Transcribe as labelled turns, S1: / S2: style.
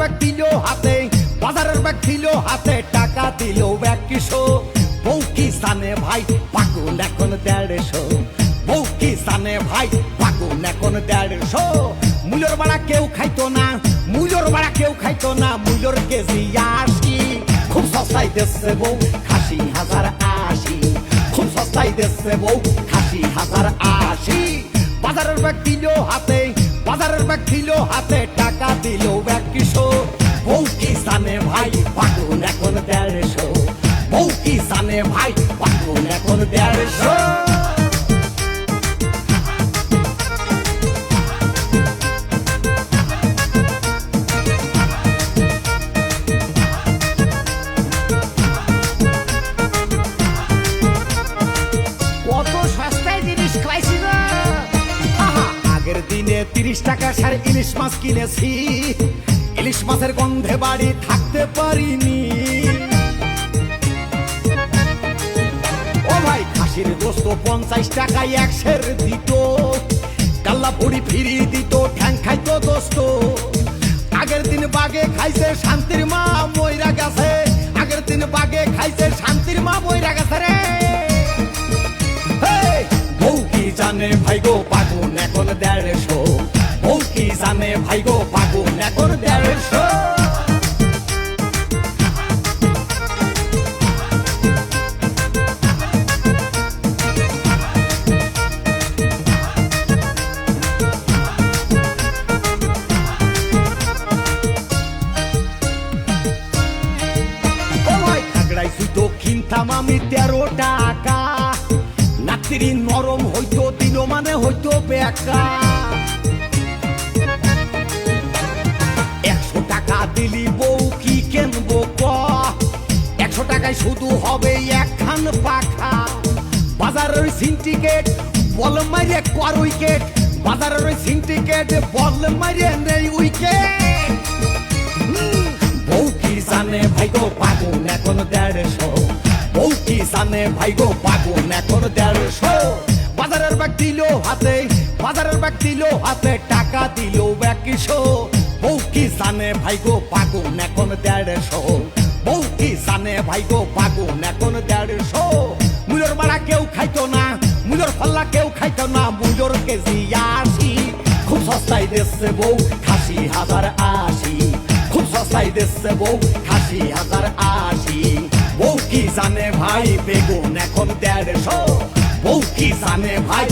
S1: হাতে, বাজারের ব্যাগ দিল হাতে টাকা দিল ব্যাগ কিশো বউ কি জানে ভাই পাকুন এখন দেড়শো। বউ কি জানে ভাই পাকুন এখন দেড়শো। মূল্যর বাড়া কেউ খাইতো না মূল্যর বাড়া কেউ খাইতো না মূল্যর কেজি আশি। খুব সস্তায় দেশে বউ খাসি হাজার আশি। খুব সস্তায় দেশে বউ খাসি হাজার আশি। বাজারের ব্যাগ দিল হাতে, বাজারের ব্যাগ দিল হাতে টাকা দিল ব্যাগ জানে ভাই পাকুন এখন দেড়শো। বউ কি জানে ভাই পাকুন এখন দেড়শো। তিরিশ টাকা সার ইলিশ মাছ কিনেছি। ইলিশ মাছের গন্ধে বাড়ি থাকতে পারিনি। ও ভাই, খাসির গোস্ত পঞ্চাশ টাকায় একশের দিত। কাল্লা পুরি ফিরি দিত, ঠ্যাং খাইতো দোস্ত। আগের দিন বাগে খাইছে শান্তির মা ময়রা গেছে। আগের দিন বাগে খাইছে শান্তির মা ময়রা গেছে রে! বউ কি জানে ভাই গো পাগুন এখন দেড়শো। বউ কি জানে ভাই গো পাগুন তেরো টাকা। নাতিরি নরম হইতো দিন মানে হইতো বেকা। একশো টাকা দিলি বউ কি কেনবো ক? একশো টাকায় শুধু হবে একখান পাখা। বাজারের সিন্ডিকেট, বল মারিয়ে কর উইকেট। বাজারের সিন্ডিকেট, বল মারিয়ে নেই উইকেট। বউ কি জানে, ভাই গো পাগুন এখন দেড়শো জানে ভাই গো পাগুন এখন দেড়শো। বাজারের ব্যাগ দিল হাতে, বাজারের ব্যাগ দিল হাতে, টাকা দিল ব্যাগ কিশো বউ কি জানে ভাই গো পাগুন এখন দেড়শো। বউ কি জানে ভাই গো পাগুন এখন দেড়শো। মুলোর বাড়া কেউ খাইতো না, মুলোর ফল্লা কেউ খাইতো না, মুলোর কেজি আশি। খুব সস্তায় দেশে বউ খাসি হাজার আশি। খুব সস্তায় দেশে বউ খাসি হাজার আশি। বউ কি জানে ভাই বেগুন? এখন দেড়শো। বউ কি জানে ভাই